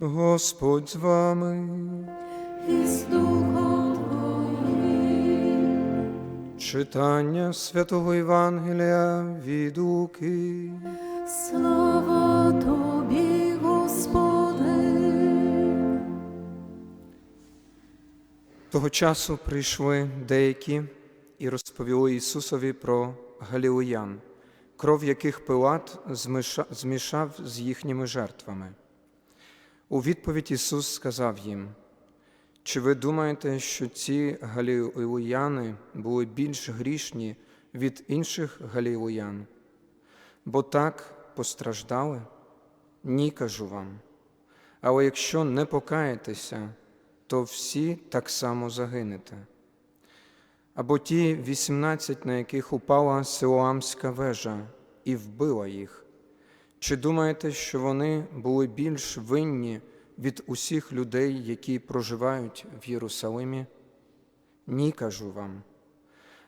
Господь з вами. і з Духом Твоїм. Читання Святого Євангелія від Луки. Слава Тобі, Господи. Того часу прийшли деякі і розповіли Ісусові про галілеян, кров яких Пилат змішав з їхніми жертвами. У відповідь Ісус сказав їм: Чи ви думаєте, що ці галілеяни були більш грішні від інших галілеян? Бо так постраждали? Ні, кажу вам. Але якщо не покаєтеся, то всі так само загинете. Або ті 18, на яких упала Силоамська вежа і вбила їх. Чи думаєте, що вони були більш винні від усіх людей, які проживають в Єрусалимі? Ні, кажу вам.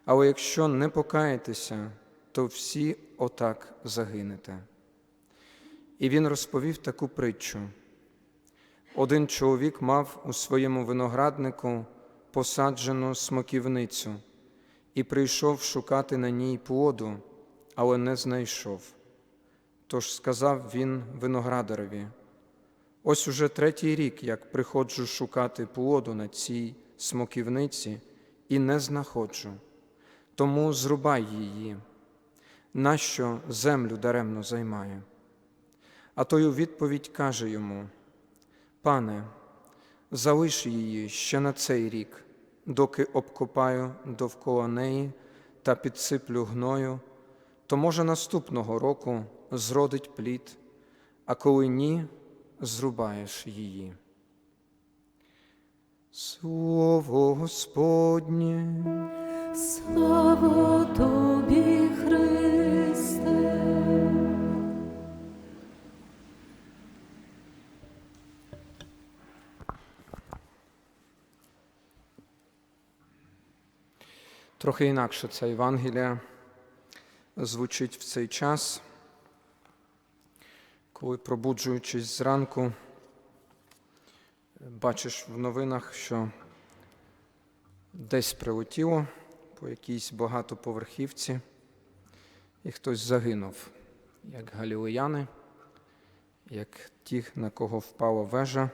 Але якщо не покаєтеся, то всі отак загинете. І він розповів таку притчу. Один чоловік мав у своєму винограднику посаджену смоківницю і прийшов шукати на ній плоду, але не знайшов. Тож сказав він виноградарові: ось уже третій рік, як приходжу шукати плоду на цій смоківниці, і не знаходжу. Тому зрубай її, нащо землю даремно займає. А той у відповідь каже йому: Пане, залиш її ще на цей рік, доки обкопаю довкола неї та підсиплю гною, то може наступного року зродить плід, а коли ні, зрубаєш її. Слово Господнє. Слава Тобі, Христе. Трохи інакше ця Євангелія звучить в цей час, коли, пробуджуючись зранку, бачиш в новинах, що десь прилетіло по якійсь багатоповерхівці, і хтось загинув, як галілеяни, як ті, на кого впала вежа,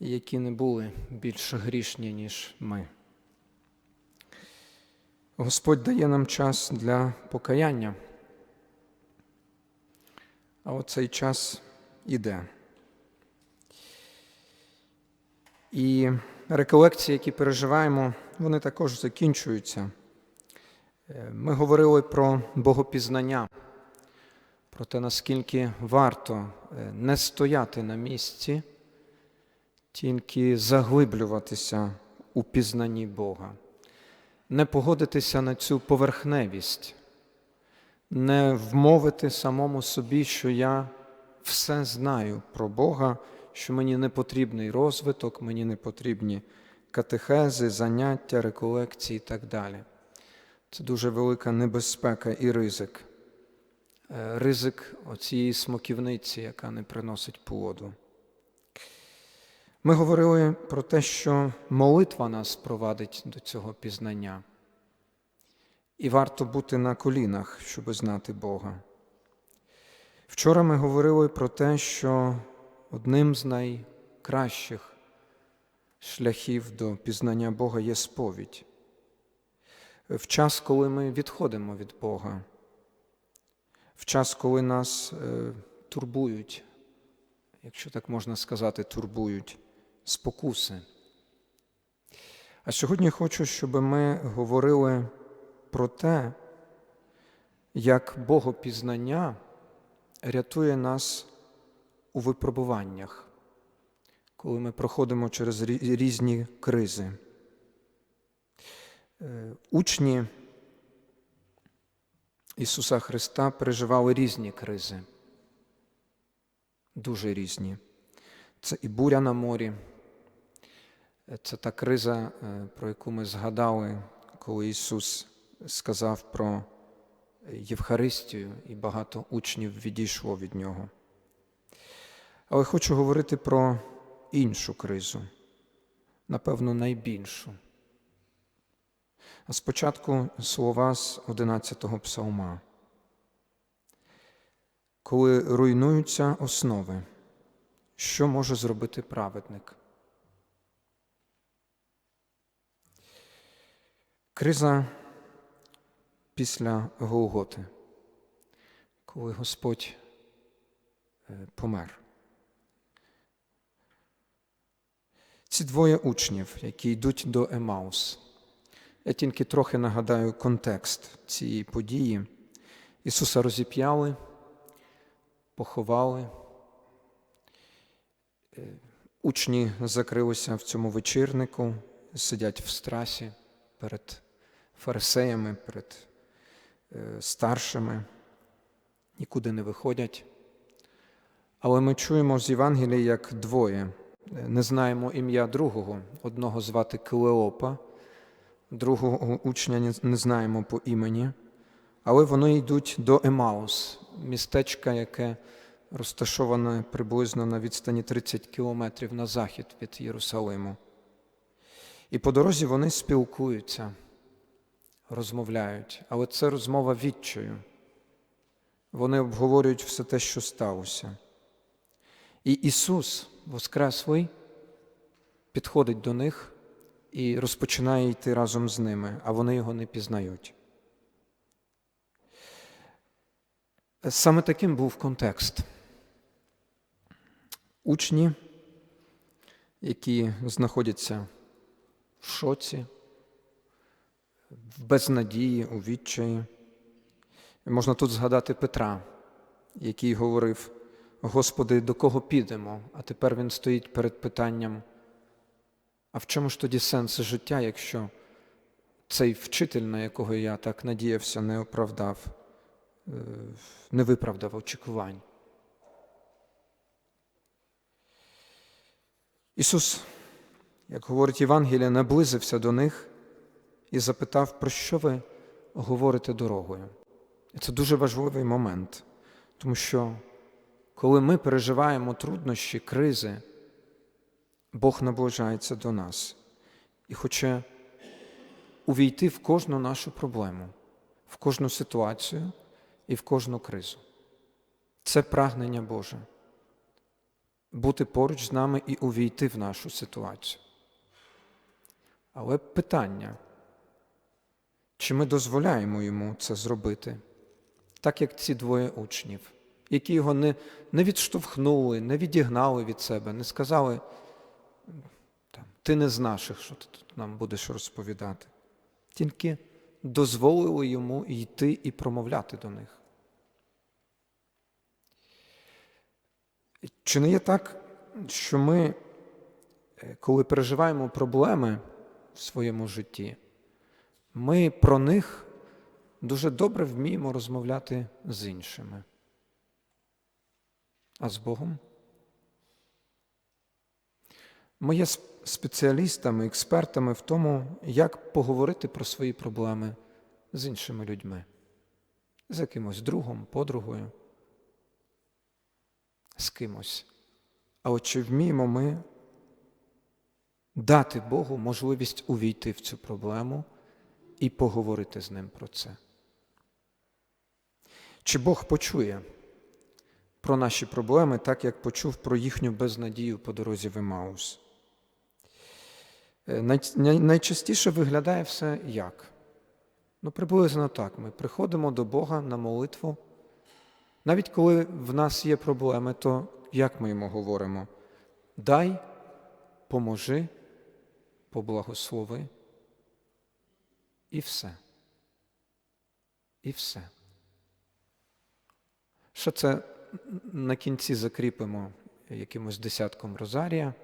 і які не були більш грішні, ніж ми. Господь дає нам час для покаяння, а оцей час іде. І реколекції, які переживаємо, вони також закінчуються. Е, Ми говорили про богопізнання, про те, наскільки варто е, не стояти на місці, тільки заглиблюватися у пізнанні Бога не погодитися на цю поверхневість, не вмовити самому собі, що я все знаю про Бога, що мені не потрібний розвиток, мені не потрібні катехези, заняття, реколекції і так далі. Це дуже велика небезпека і ризик. Е, Ризик оцієї смоківниці, яка не приносить плоду. Ми говорили про те, що молитва нас провадить до цього пізнання. І варто бути на колінах, щоб знати Бога. Вчора ми говорили про те, що одним з найкращих шляхів до пізнання Бога є сповідь. В час, коли ми відходимо від Бога, в час, коли нас е, турбують, якщо так можна сказати, турбують спокуси. А сьогодні хочу, щоб ми говорили про те, як Богопізнання рятує нас у випробуваннях, коли ми проходимо через різні кризи. Е, Учні Ісуса Христа переживали різні кризи, дуже різні. Це і буря на морі, це та криза, е, про яку ми згадали, коли Ісус сказав про Євхаристію, і багато учнів відійшло від Нього. Але хочу говорити про іншу кризу, напевно, найбільшу. А спочатку слова з 11-го псалма. Коли руйнуються основи, що може зробити праведник? Криза після Голготи, коли Господь е, помер. Ці двоє учнів, які йдуть до Емаус. Я тільки трохи нагадаю контекст цієї події. Ісуса розіп'яли, поховали. Е, Учні закрилися в цьому вечірнику, сидять в страсі перед фарисеями, перед старшими, нікуди не виходять. Але ми чуємо з Євангелія, як двоє. Не знаємо ім'я другого. Одного звати Клеопа, другого учня не знаємо по імені. Але вони йдуть до Емаус, містечка, яке розташоване приблизно на відстані 30 кілометрів на захід від Єрусалиму. І по дорозі вони спілкуються, розмовляють, але це розмова відчаю. Вони обговорюють все те, що сталося. І Ісус, Воскреслий, підходить до них і розпочинає йти разом з ними, а вони його не пізнають. Саме таким був контекст. Учні, які знаходяться в шоці, безнадії, у відчаї. Можна тут згадати Петра, який говорив: Господи, до кого підемо? А тепер він стоїть перед питанням: а в чому ж тоді сенс життя, якщо цей вчитель, на якого я так надіявся, не оправдав, е, не виправдав очікувань? Ісус, як говорить Євангелія, наблизився до них і запитав, про що ви говорите дорогою. І це дуже важливий момент, тому що коли ми переживаємо труднощі, кризи, Бог наближається до нас і хоче увійти в кожну нашу проблему, в кожну ситуацію і в кожну кризу. Це прагнення Боже бути поруч з нами і увійти в нашу ситуацію. Але питання, чи ми дозволяємо йому це зробити, так як ці двоє учнів, які його не, не відштовхнули, не відігнали від себе, не сказали, ти не з наших, що ти тут нам будеш розповідати, тільки дозволили йому йти і промовляти до них. Чи не є так, що ми, е, коли переживаємо проблеми в своєму житті, ми про них дуже добре вміємо розмовляти з іншими? А з Богом? Ми є спеціалістами, експертами в тому, як поговорити про свої проблеми з іншими людьми, з якимось другом, подругою з кимось. А от чи вміємо ми дати Богу можливість увійти в цю проблему і поговорити з ним про це? Чи Бог почує про наші проблеми, так як почув про їхню безнадію по дорозі в Емаус? Е, най- най- Найчастіше виглядає все як? Ну, приблизно так. Ми приходимо до Бога на молитву. Навіть коли в нас є проблеми, то як ми йому говоримо? Дай, поможи, поблагослови. І все. І все. Що це на кінці закріпимо якимось десятком розарія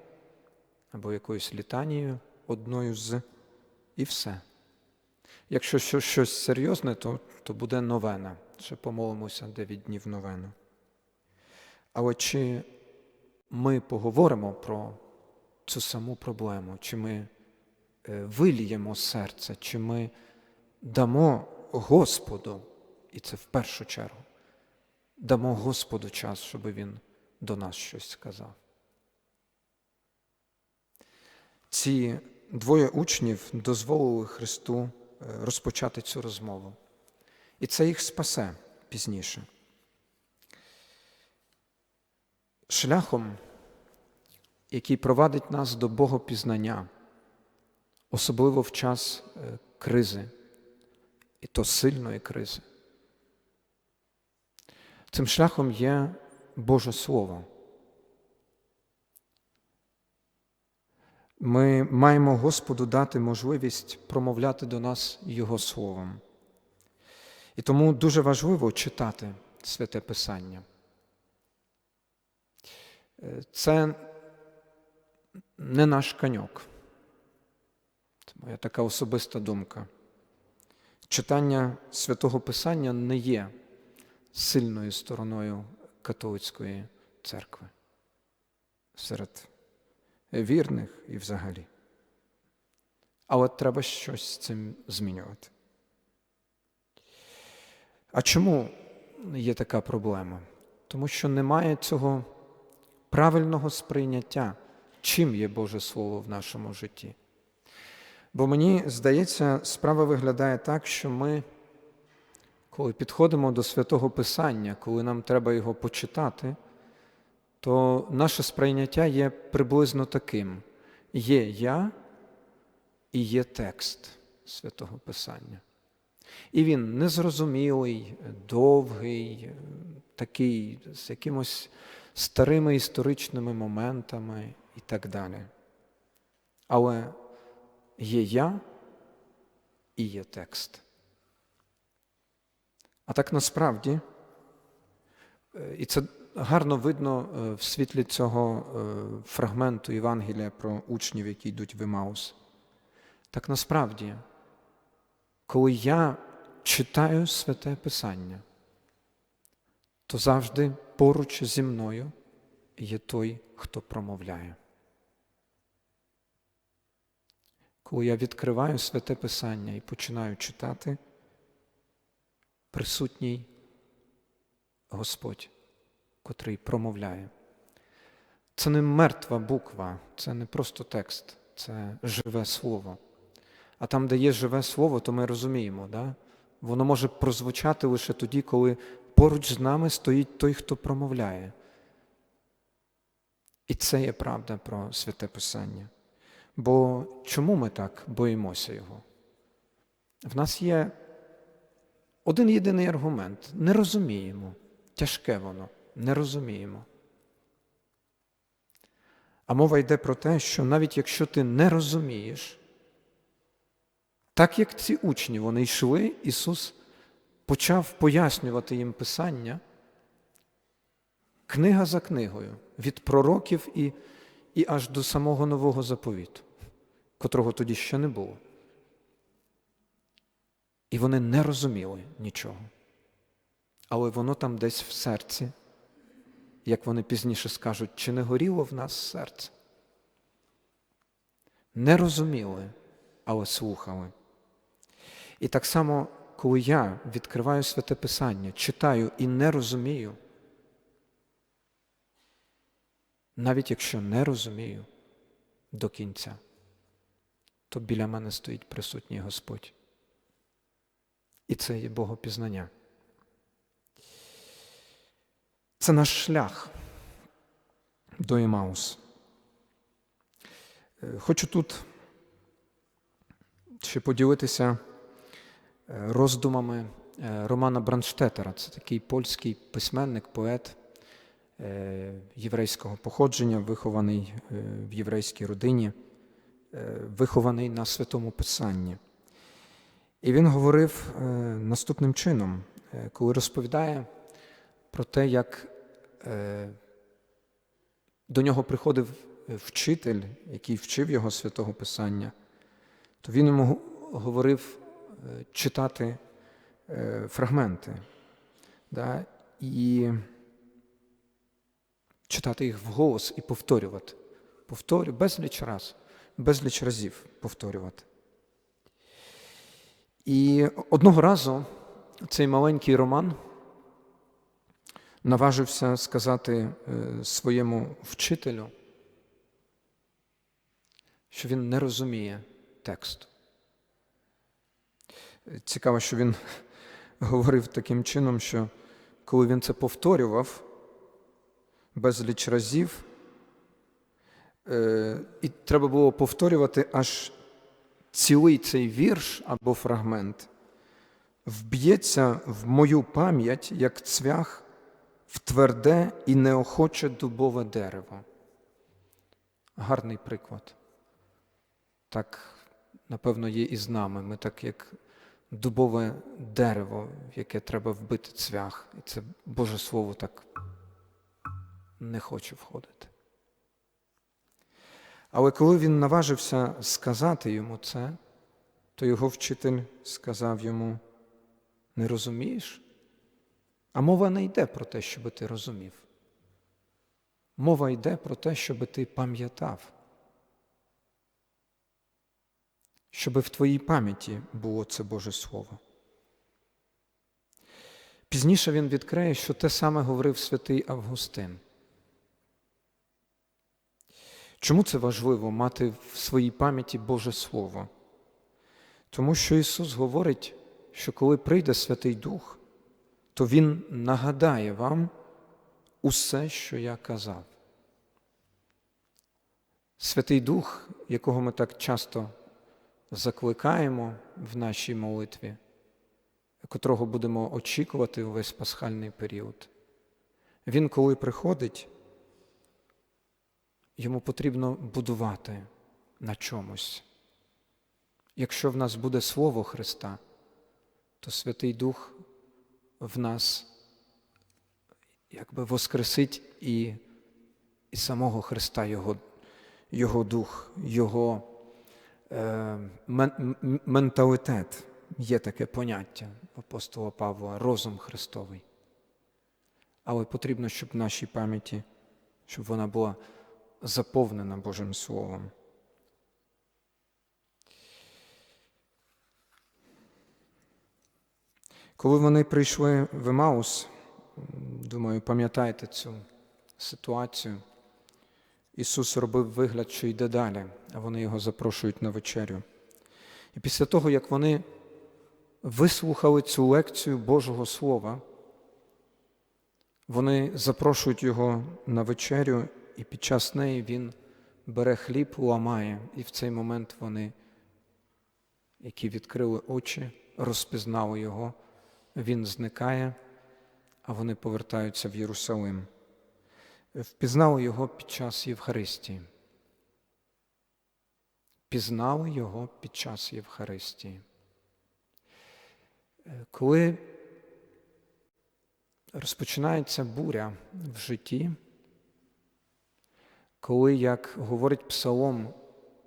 або якоюсь літанією одною з, і все. Якщо що- щось серйозне, то, то буде новена. Ще помолимося 9 днів новену. Але чи ми поговоримо про цю саму проблему, чи ми виліємо серце, чи ми дамо Господу, і це в першу чергу, дамо Господу час, щоб Він до нас щось сказав. Ці двоє учнів дозволили Христу е, розпочати цю розмову. І це їх спасе пізніше. Шляхом, який провадить нас до Богопізнання, особливо в час е, кризи, і то сильної кризи. Цим шляхом є Боже Слово. Ми маємо Господу дати можливість промовляти до нас Його Словом. І тому дуже важливо читати Святе Писання. Е, Це не наш каньок. Моя така особиста думка. Читання святого Писання не є сильною стороною католицької церкви серед вірних і взагалі. Але треба щось з цим змінювати. А чому є така проблема? Тому що немає цього правильного сприйняття, чим є Боже Слово в нашому житті. Бо мені здається, справа виглядає так, що ми, коли підходимо до святого Писання, коли нам треба його почитати, то наше сприйняття є приблизно таким: є я і є текст святого Писання. І він незрозумілий, довгий, такий, з якимось старими історичними моментами і так далі. Але є я і є текст. А так насправді, е, і це гарно видно е, в світлі цього е, фрагменту Євангелія про учнів, які йдуть в Емаус. Так насправді, коли я читаю святе Писання, то завжди поруч зі мною є той, хто промовляє. Коли я відкриваю святе Писання і починаю читати, присутній Господь, котрий промовляє. Це не мертва буква, це не просто текст, це живе слово. А там, де є живе слово, то ми розуміємо, да? воно може прозвучати лише тоді, коли поруч з нами стоїть той, хто промовляє. І це є правда про святе Писання. Бо чому ми так боїмося його? В нас є один єдиний аргумент не розуміємо. Тяжке воно, не розуміємо. А мова йде про те, що навіть якщо ти не розумієш, так як ці учні вони йшли, Ісус почав пояснювати їм Писання книга за книгою, від пророків і, і аж до самого Нового заповіту, котрого тоді ще не було. І вони не розуміли нічого. Але воно там десь в серці, як вони пізніше скажуть, чи не горіло в нас серце? Не розуміли, але слухали. І так само, коли я відкриваю святе Писання, читаю і не розумію, навіть якщо не розумію до кінця, то біля мене стоїть присутній Господь. І це є Богопізнання. Це наш шлях до Емаус. Е, Хочу тут ще поділитися е, роздумами е, Романа Бранштетера. Це такий польський письменник, поет єврейського походження, вихований в єврейській родині, вихований на Святому Писанні. І він говорив е, наступним чином, е, коли розповідає про те, як е, до нього приходив вчитель, який вчив його святого Писання, то він йому говорив е, читати е, фрагменти да, і читати їх вголос і повторювати. Повторю безліч раз, безліч разів повторювати. І одного разу цей маленький Роман наважився сказати е, своєму вчителю, що він не розуміє тексту. Цікаво, що він говорив таким чином, що коли він це повторював безліч разів, і треба було повторювати аж цілий цей вірш або фрагмент, вб'ється в мою пам'ять, як цвях в тверде і неохоче дубове дерево. Гарний приклад. Так, напевно, є і з нами. Ми так, як дубове дерево, в яке треба вбити цвях. І це Боже Слово так не хоче входити. Але коли він наважився сказати йому це, то його вчитель сказав йому: не розумієш? А мова не йде про те, щоб ти розумів. Мова йде про те, щоб ти пам'ятав. Щоб в твоїй пам'яті було це Боже Слово. Пізніше він відкриє, що те саме говорив святий Августин. Чому це важливо мати в своїй пам'яті Боже Слово? Тому що Ісус говорить, що коли прийде Святий Дух, то Він нагадає вам усе, що я казав. Святий Дух, якого ми так часто закликаємо в нашій молитві, котрого будемо очікувати увесь пасхальний період, він, коли приходить, йому потрібно будувати на чомусь. Якщо в нас буде Слово Христа, то Святий Дух в нас якби воскресить і, і самого Христа, Його, Його Дух, Його е, мен, менталітет. Є таке поняття апостола Павла, розум Христовий. Але потрібно, щоб в нашій пам'яті, щоб вона була заповнена Божим Словом. Коли вони прийшли в Емаус, думаю, пам'ятаєте цю ситуацію, Ісус робив вигляд, що йде далі, а вони його запрошують на вечерю. І після того, як вони вислухали цю лекцію Божого Слова, вони запрошують його на вечерю, і під час неї він бере хліб, ламає, і в цей момент вони, які відкрили очі, розпізнали його, він зникає, а вони повертаються в Єрусалим. Впізнали його під час Євхаристії. Пізнали його під час Євхаристії. Коли розпочинається буря в житті, коли, як говорить Псалом,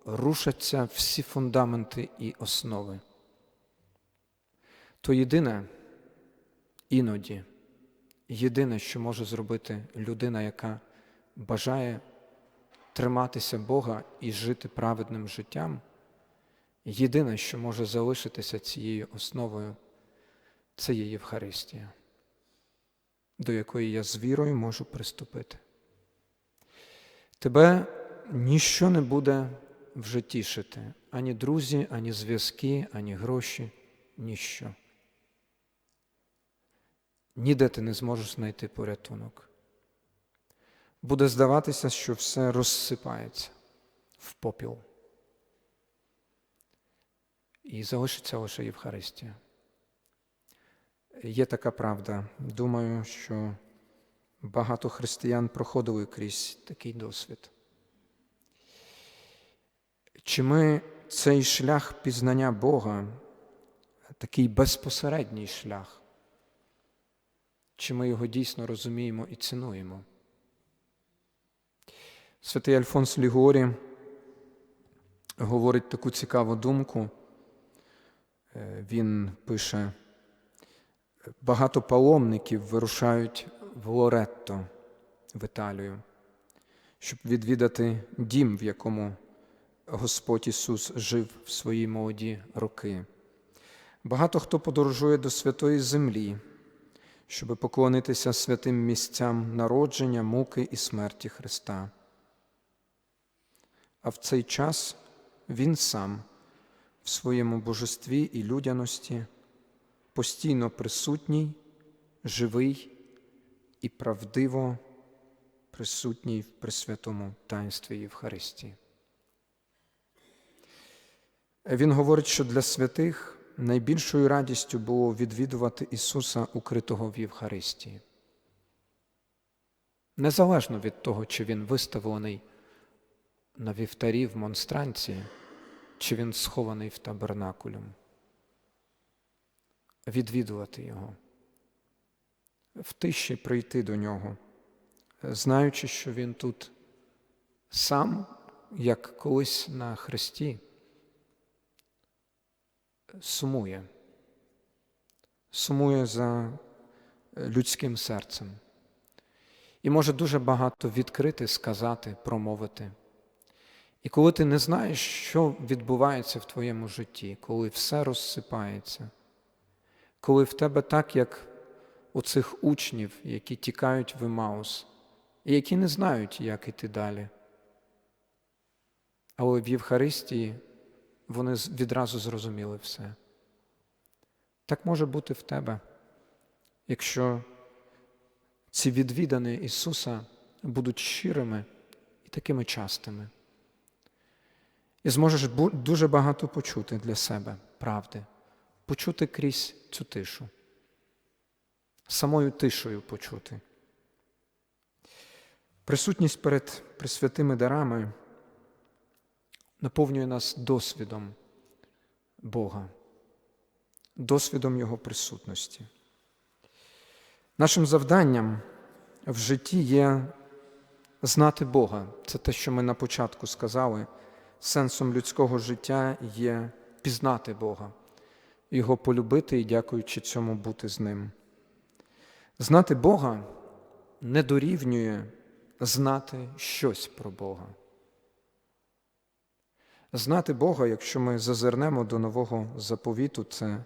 рушаться всі фундаменти і основи, то єдине іноді, єдине, що може зробити людина, яка бажає триматися Бога і жити праведним життям, єдине, що може залишитися цією основою, це є Євхаристія, до якої я з вірою можу приступити. Тебе ніщо не буде вже тішити, ані друзі, ані зв'язки, ані гроші, ніщо. Ніде ти не зможеш знайти порятунок. Буде здаватися, що все розсипається в попіл. І залишиться лише Євхаристія. Є така правда. Думаю, що багато християн проходили крізь такий досвід. Чи ми цей шлях пізнання Бога, такий безпосередній шлях, чи ми його дійсно розуміємо і цінуємо? Святий Альфонс Лігорі говорить таку цікаву думку. Е, Він пише, багато паломників вирушають в Лоретто, в Італію, щоб відвідати дім, в якому Господь Ісус жив в свої молоді роки. Багато хто подорожує до святої землі, щоб поклонитися святим місцям народження, муки і смерті Христа. А в цей час Він сам в своєму божестві і людяності постійно присутній, живий і правдиво присутній в Пресвятому таїнстві Євхаристії. Він говорить, що для святих найбільшою радістю було відвідувати Ісуса, укритого в Євхаристії. Незалежно від того, чи він виставлений на вівтарі в монстранці, чи він схований в табернакулюм. Відвідувати Його, в тиші прийти до нього, знаючи, що Він тут сам, як колись на хресті, сумує, сумує за людським серцем і може дуже багато відкрити, сказати, промовити. І коли ти не знаєш, що відбувається в твоєму житті, коли все розсипається, коли в тебе так, як у цих учнів, які тікають в Емаус, і які не знають, як іти далі. Але в Євхаристії вони відразу зрозуміли все. Так може бути в тебе, якщо ці відвідини Ісуса будуть щирими і такими частими. І зможеш дуже багато почути для себе правди, почути крізь цю тишу, самою тишою почути. Присутність перед присвятими дарами наповнює нас досвідом Бога, досвідом Його присутності. Нашим завданням в житті є знати Бога. Це те, що ми на початку сказали. Сенсом людського життя є пізнати Бога, Його полюбити і, дякуючи цьому, бути з Ним. Знати Бога не дорівнює знати щось про Бога. Знати Бога, якщо ми зазирнемо до нового заповіту, це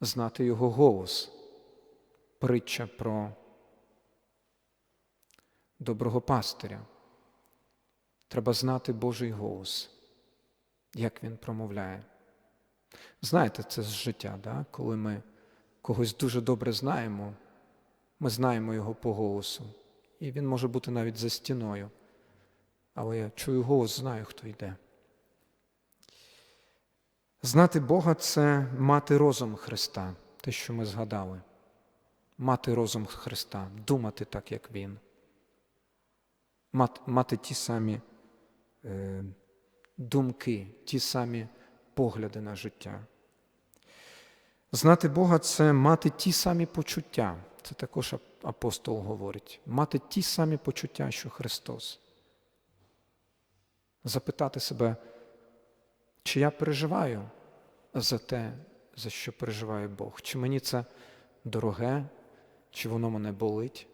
знати Його голос, притча про доброго пастиря. Треба знати Божий голос, як він промовляє. Знаєте, це з життя, да? коли ми когось дуже добре знаємо, ми знаємо його по голосу. І він може бути навіть за стіною. Але я чую голос, знаю, хто йде. Знати Бога це мати розум Христа, те, що ми згадали. Мати розум Христа, думати так, як Він. Мати, мати ті самі е, думки, ті самі погляди на життя. Знати Бога це мати ті самі почуття. Це також апостол говорить. Мати ті самі почуття, що Христос. Запитати себе, чи я переживаю за те, за що переживає Бог, чи мені це дороге, чи воно мене болить.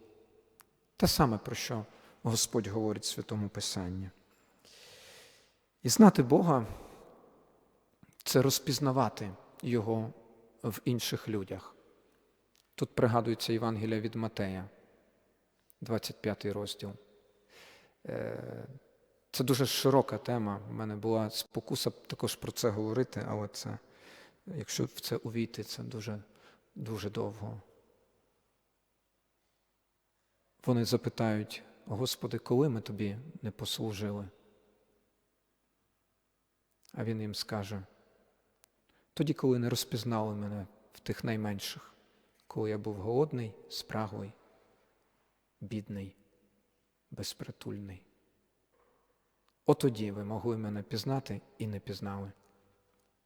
Те саме, про що Господь говорить в Святому Писанні. І знати Бога це розпізнавати Його в інших людях. Тут пригадується Євангелія від Матея, 25 розділ. Е, Це дуже широка тема. У мене була спокуса також про це говорити, але це, якщо в це увійти, це дуже, дуже довго. Вони запитають, Господи, коли ми тобі не послужили? А він їм скаже, тоді, коли не розпізнали мене в тих найменших, коли я був голодний, спраглий, бідний, безпритульний. Отоді ви могли мене пізнати і не пізнали.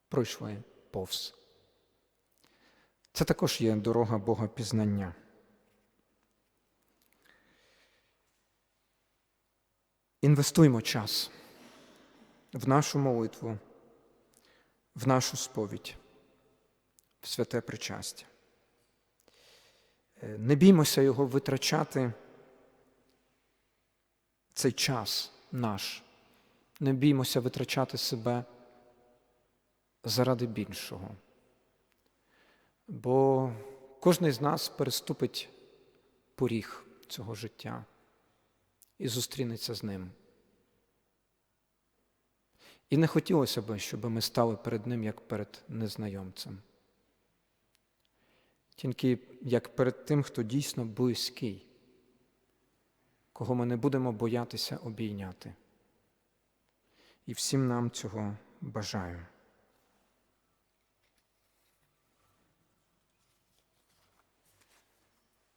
Пройшли повз. Це також є дорога Бога пізнання. Інвестуймо час в нашу молитву, в нашу сповідь, в святе причастя. Е, Не біймося його витрачати цей час наш. Не біймося витрачати себе заради більшого. Бо кожен з нас переступить поріг цього життя і зустрінеться з ним. І не хотілося б, щоб ми стали перед ним як перед незнайомцем, тільки як перед тим, хто дійсно близький, кого ми не будемо боятися обійняти. І всім нам цього бажаю.